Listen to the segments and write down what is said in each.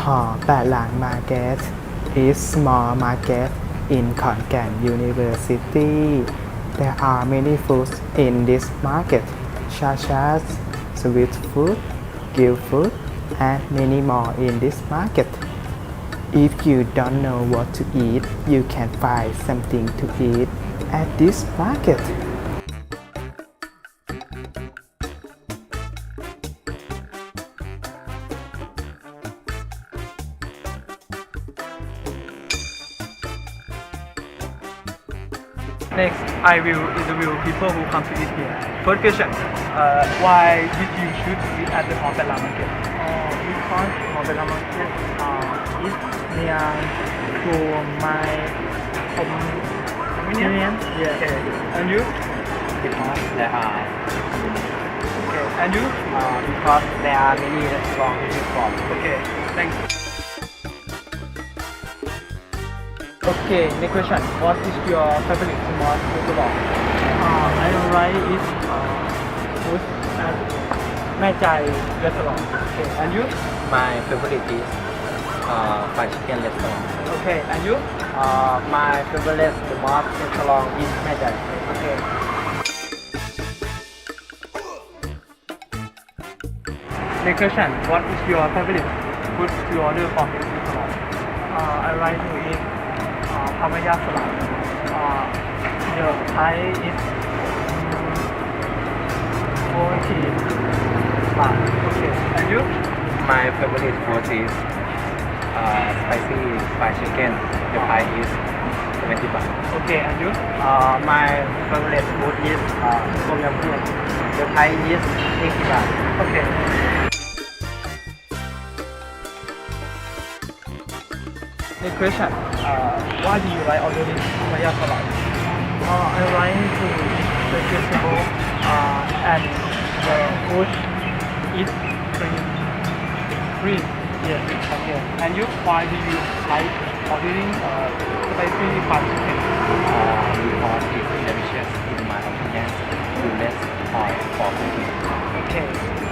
Hall Pat Lang Market is small market in Khon Kaen University. There are many foods in this market, such as sweet food, grill food, and many more in this market. If you don't know what to eat, you can find something to eat at this market. Next, I will interview people who come to eat here. First question, uh, why did you choose to eat at the Hong Market? Uh, because Mobile Market uh, is near to my home Convenient? Yes. Okay. And you? Because there are Okay. And you? uh, because there are many restaurants in Bangkok. Okay. Thanks. Okay, next question. What is your favorite small restaurant? Uh, I like it uh, food at Mae Chai restaurant. Okay. And you? My favorite is uh, fried chicken restaurant. Okay. And you? Uh, my favorite the most restaurant is Mae Chai. Okay. Next question, what is your favorite food you order from this restaurant? Uh, I like to eat uh, papaya salad. Uh, the price is forty baht. Okay. And you? My favorite food is uh, spicy fried chicken. The price is 20 baht. Okay. And you? Uh, my favorite food is uh, tom yum goong. The price is 80 baht. Okay. Next question, uh, why do you like ordering papaya salad? Uh, I like to eat vegetable uh, and the food is clean. Green. Yes. Okay. And you, why do you like ordering uh, spicy fried chicken? Uh, because it's delicious in my opinion. To less oil for cooking. Okay.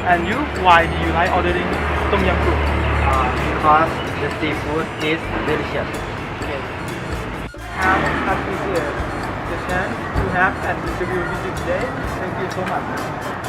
And you, why do you like ordering tom yum goong? Because the seafood is delicious. Okay. Have appreciated the chance to have an interview with you today. Thank you so much.